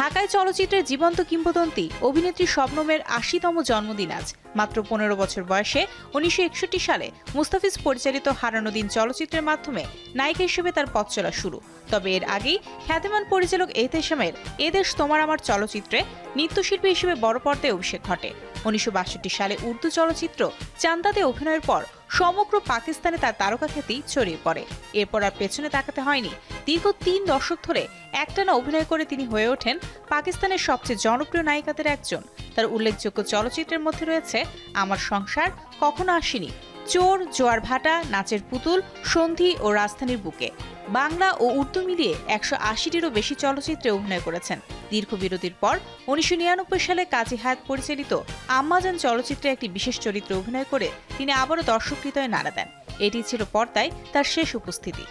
ঢাকায় চলচ্চিত্রের জীবন্ত কিংবদন্তি অভিনেত্রী শবনমের আশিতম জন্মদিন আজ। মাত্র পনেরো বছর বয়সে উনিশশো একষট্টি সালে মুস্তাফিজ পরিচালিত হারানো দিন চলচ্চিত্রের মাধ্যমে নায়িকা হিসেবে তার পথ চলা শুরু। তবে এর আগেই খ্যাতিমান পরিচালক এতেশামের এদেশ তোমার আমার চলচ্চিত্রে নৃত্যশিল্পী হিসেবে বড় পর্দায় অভিষেক ঘটে। উনিশশো বাষট্টি সালে উর্দু চলচ্চিত্র চান্দাতে অভিনয়ের পর সমগ্র পাকিস্তানে তার তারকা খ্যাতি ছড়িয়ে পড়ে। এরপর আর পেছনে তাকাতে হয়নি। দীর্ঘ তিন দশক ধরে একটানা অভিনয় করে তিনি হয়ে ওঠেন পাকিস্তানের সবচেয়ে জনপ্রিয় নায়িকাদের একজন। তার উল্লেখযোগ্য চলচ্চিত্রের মধ্যে রয়েছে আমার সংসার, কখনো আসেনি, চোর, জোয়ার ভাটা, নাচের পুতুল, সন্ধি ও রাজধানীর বুকে। বাংলা ও উর্দু মিলিয়ে একশো আশিটিরও বেশি চলচ্চিত্রে অভিনয় করেছেন। দীর্ঘ বিরতির পর উনিশশো নিরানব্বই সালে কাজী হায়াত পরিচালিত আম্মাজান চলচ্চিত্রে একটি বিশেষ চরিত্রে অভিনয় করে তিনি আবারও দর্শক হৃদয়ে নাড়া দেন। এটি ছিল পর্দায় তার শেষ উপস্থিতি।